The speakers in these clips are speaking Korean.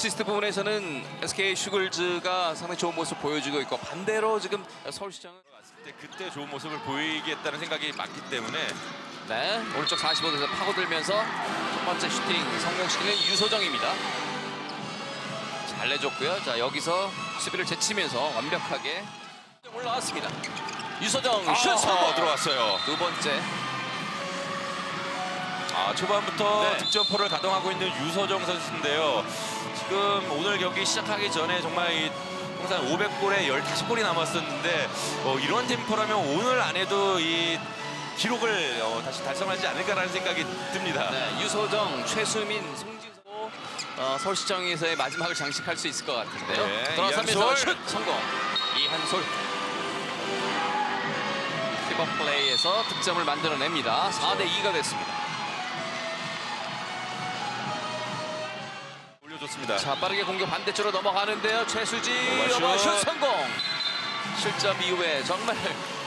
시스트 부분에서는 SK 슈글즈가 상당히 좋은 모습 보여주고 있고 반대로 지금 서울시장은 왔을 때 그때 좋은 모습을 보이겠다는 생각이 많기 때문에 네 오른쪽 45도에서 파고들면서 첫 번째 슈팅 성공시키는 유소정입니다. 잘 내줬고요. 자 여기서 수비를 제치면서 완벽하게 올라왔습니다. 유소정 슛 아, 성공 들어왔어요. 두 번째 아, 초반부터 네. 득점포를 가동하고 있는 유서정 선수인데요. 지금 오늘 경기 시작하기 전에 정말 이 통산 500골에 15골이 남았었는데 어, 이런 템포라면 오늘 안에도 이 기록을 어, 다시 달성하지 않을까라는 생각이 듭니다. 네, 유소정, 최수민, 송진서 어, 서울시청에서의 마지막을 장식할 수 있을 것 같은데요. 네, 돌아서면서. 슛 성공. 이한솔. 피버 플레이에서 득점을 만들어냅니다. 4대 2가 됐습니다. 올려줬습니다. 자 빠르게 공격 반대쪽으로 넘어가는데요. 최수지. 오버슛 성공. 실점 이후에 정말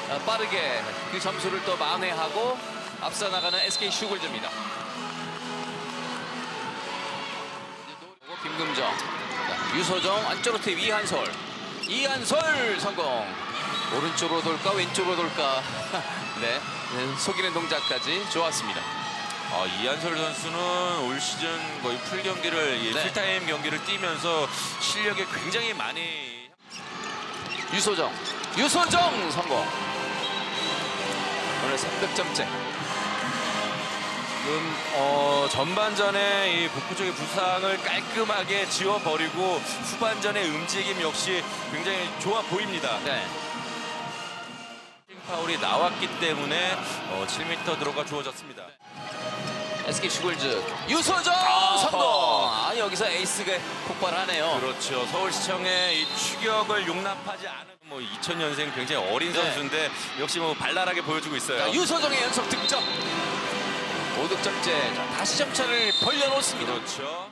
어, 빠르게 그 점수를 또 만회하고 앞서 나가는 SK 슈글즈입니다. 김금정, 자, 유소정 안쪽으로 투입 이한솔, 이한솔 성공. 오른쪽으로 돌까 왼쪽으로 돌까. 네, 네, 속이는 동작까지 좋았습니다. 아, 이한솔 선수는 올 시즌 거의 풀 경기를 이 네. 풀타임 경기를 뛰면서 실력이 굉장히 많이 유소정, 유소정 성공. 오늘 3득점째. 지금 어, 전반전에 이 복부 쪽의 부상을 깔끔하게 지워버리고 후반전의 움직임 역시 굉장히 좋아 보입니다. 네. 파울이 나왔기 때문에 어, 7m 들어가 주어졌습니다. SK 슈글즈 유소정 성공. 아 여기서 에이스가 폭발하네요. 그렇죠. 서울시청의 이 추격을 용납하지 않은 뭐 2000년생 굉장히 어린 네. 선수인데 역시 뭐 발랄하게 보여주고 있어요. 자, 유소정의 연속 득점. 5득점째. 자, 다시 점차를 벌려놓습니다. 그렇죠.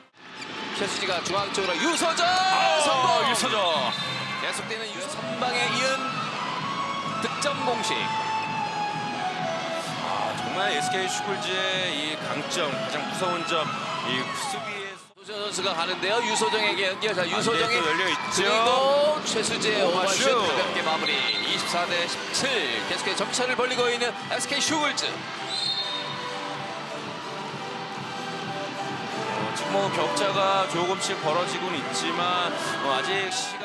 최수지가 중앙 쪽으로 유소정 성공. 어, 유서정. 계속되는 유 선방에 이은 득점 공식. 아, 정말 SK 슈글즈의 이 강점, 가장 무서운 점, 이 수비에 조전 선수가 가는데요. 유소정에게 연결. 자, 유소정이 또 열려 있죠. 그리고 최수지의 오버슛. 가볍게 마무리. 24 대 17. 계속해서 점차를 벌리고 있는 SK 슈글즈. 어, 지금 뭐 격차가 조금씩 벌어지고는 있지만 어, 아직 시간